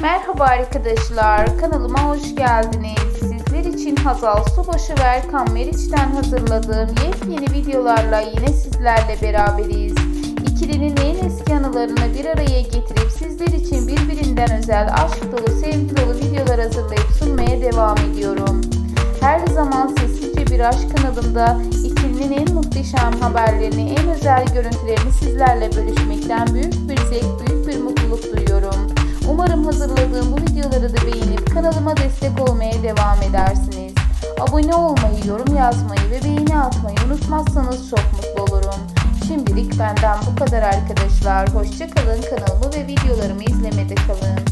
Merhaba arkadaşlar, kanalıma hoş geldiniz. Sizler için Hazal Subaşı ve Erkan Meriç'ten hazırladığım yepyeni videolarla yine sizlerle beraberiz. İkilinin en eski anılarını bir araya getirip sizler için birbirinden özel aşk dolu, sevgi dolu videolar hazırlayıp sunmaya devam ediyorum. Her zaman sessizce bir aşk kanalımda ikilinin en muhteşem haberlerini, en özel görüntülerini sizlerle bölüşmekten büyük kanalıma destek olmaya devam edersiniz. Abone olmayı, yorum yazmayı ve beğeni atmayı unutmazsanız çok mutlu olurum. Şimdilik benden bu kadar arkadaşlar. Hoşçakalın kanalımı ve videolarımı izlemede kalın.